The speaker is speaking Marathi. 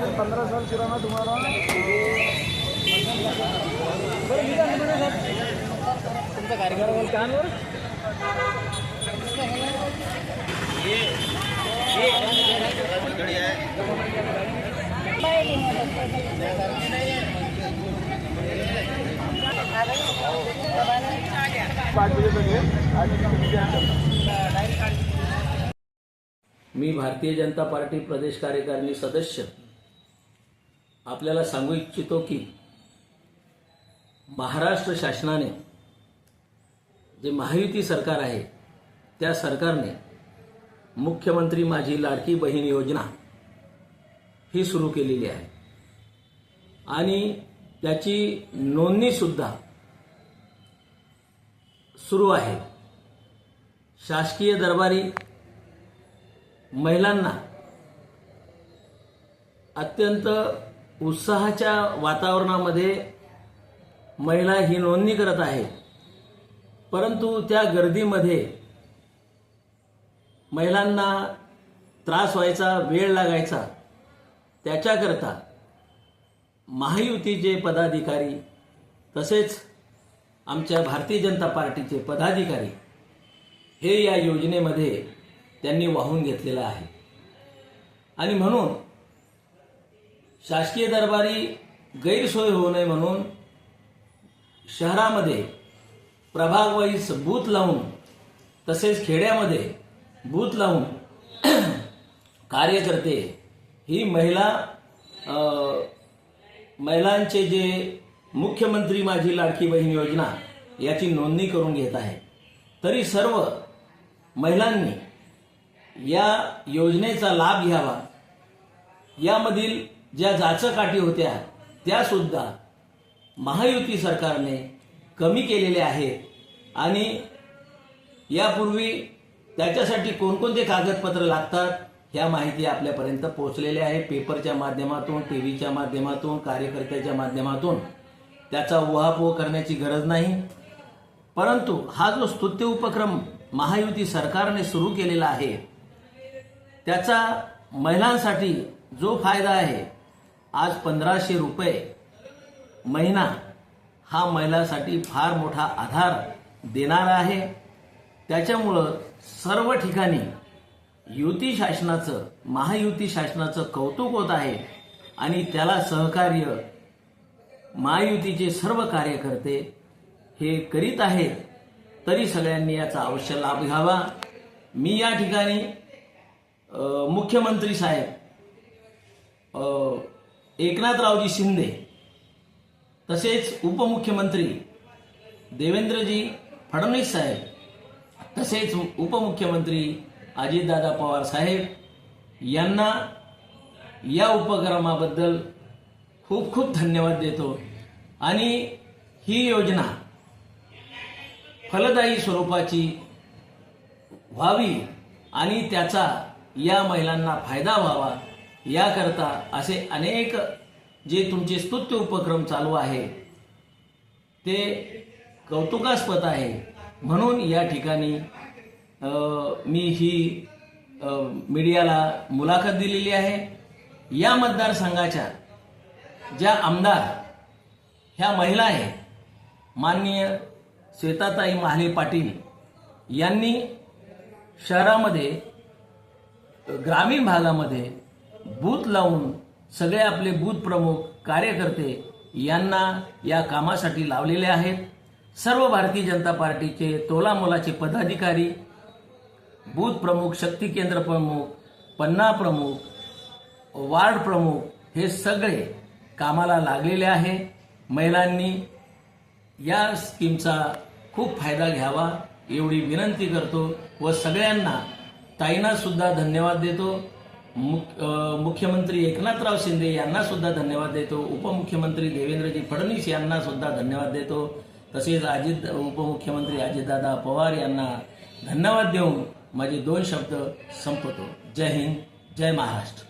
इधर पंधरा साल पुराना तुम्हारा तुमचा कार्यक्रम कानवर पाच बजे तक है आज मी भारतीय जनता पार्टी प्रदेश कार्यकारिणी सदस्य. आपल्याला सांगू इच्छितो की महाराष्ट्र शासनाने जे महायुती सरकार आहे त्या सरकारने मुख्यमंत्री माझी लाडकी बहीण योजना ही सुरू केलेली आहे. आणि त्याची नोंदणीसुद्धा सुरू आहे. शासकीय दरबारी महिलांना अत्यंत उत्साहाच्या वातावरणामध्ये महिला ही नोंदणी करत आहे. परंतु त्या गर्दीमध्ये महिलांना त्रास व्हायचा वेळ लागायचा. त्याच्याकरता महायुतीचे पदाधिकारी तसेच आमच्या भारतीय जनता पार्टीचे पदाधिकारी हे या योजनेमध्ये त्यांनी वाहून घेतलेलं आहे. आणि म्हणून शासकीय दरबारी गैरसोय होऊ नये म्हणून शहरामध्ये प्रभागवाईज बूथ लावून तसेच खेड्यामध्ये बूथ लावून कार्यकर्ते ही महिला महिलांचे जे मुख्यमंत्री माझी लाडकी बहीण योजना याची नोंदणी करून घेत आहे. तरी सर्व महिलांनी या योजनेचा लाभ घ्यावा. यामधील ज्या जाचकाठी होत्या त्यासुद्धा महायुती सरकारने कमी केलेल्या आहेत. आणि यापूर्वी त्याच्यासाठी कोणकोणते कागदपत्र लागतात ह्या माहिती आपल्यापर्यंत पोहोचलेल्या आहे पेपरच्या माध्यमातून टी व्हीच्या माध्यमातून कार्यकर्त्याच्या माध्यमातून. त्याचा उहापोह करण्याची गरज नाही. परंतु हा जो स्तुत्य उपक्रम महायुती सरकारने सुरू केलेला आहे त्याचा महिलांसाठी जो फायदा आहे आज पंधराशे रुपये महिना हा महिलांसाठी फार मोठा आधार देणारा आहे. त्याच्यामुळं सर्व ठिकाणी युती शासनाचं महायुती शासनाचं कौतुक होत आहे आणि त्याला सहकार्य महायुतीचे सर्व कार्यकर्ते हे करीत आहेत. तरी सगळ्यांनी याचा अवश्य लाभ घ्यावा. मी या ठिकाणी मुख्यमंत्री साहेब एकनाथरावजी शिंदे तसेच उपमुख्यमंत्री देवेंद्रजी फडणवीस साहेब तसेच उपमुख्यमंत्री अजितदादा पवार साहेब यांना या उपक्रमाबद्दल खूप खूप धन्यवाद देतो. आणि ही योजना फलदायी स्वरूपाची व्हावी आणि त्याचा या महिलांना फायदा व्हावा याकरता असे अनेक जे तुमचे स्तुत्य उपक्रम चालू आहे ते कौतुकास्पद आहे. म्हणून या ठिकाणी मी ही मीडियाला मुलाखत दिलेली आहे. या मतदारसंघाच्या ज्या आमदार ह्या महिला आहेत माननीय श्वेताताई महाले पाटील यांनी शहरामध्ये ग्रामीण भागामध्ये बूथ लावून सगळे आपले बूथ प्रमुख कार्यकर्ते यांना या कामासाठी लावलेले आहेत. सर्व भारतीय जनता पार्टीचे तोलामोलाचे पदाधिकारी बूथ प्रमुख शक्ती केंद्र प्रमुख पन्ना प्रमुख वार्ड प्रमुख हे सगळे कामाला लागलेले आहे. महिलांनी या स्कीमचा खूप फायदा घ्यावा एवढी विनंती करतो व सगळ्यांना ताईनासुद्धा धन्यवाद देतो. मुख- मुख्यमंत्री एकनाथराव शिंदे यांना सुद्धा धन्यवाद देतो. उपमुख्यमंत्री देवेंद्रजी फडणवीस यांना सुद्धा धन्यवाद देतो. तसेच अजित उपमुख्यमंत्री अजितदादा पवार यांना धन्यवाद देऊन माझे दोन शब्द संपवतो. जय हिंद जय महाराष्ट्र.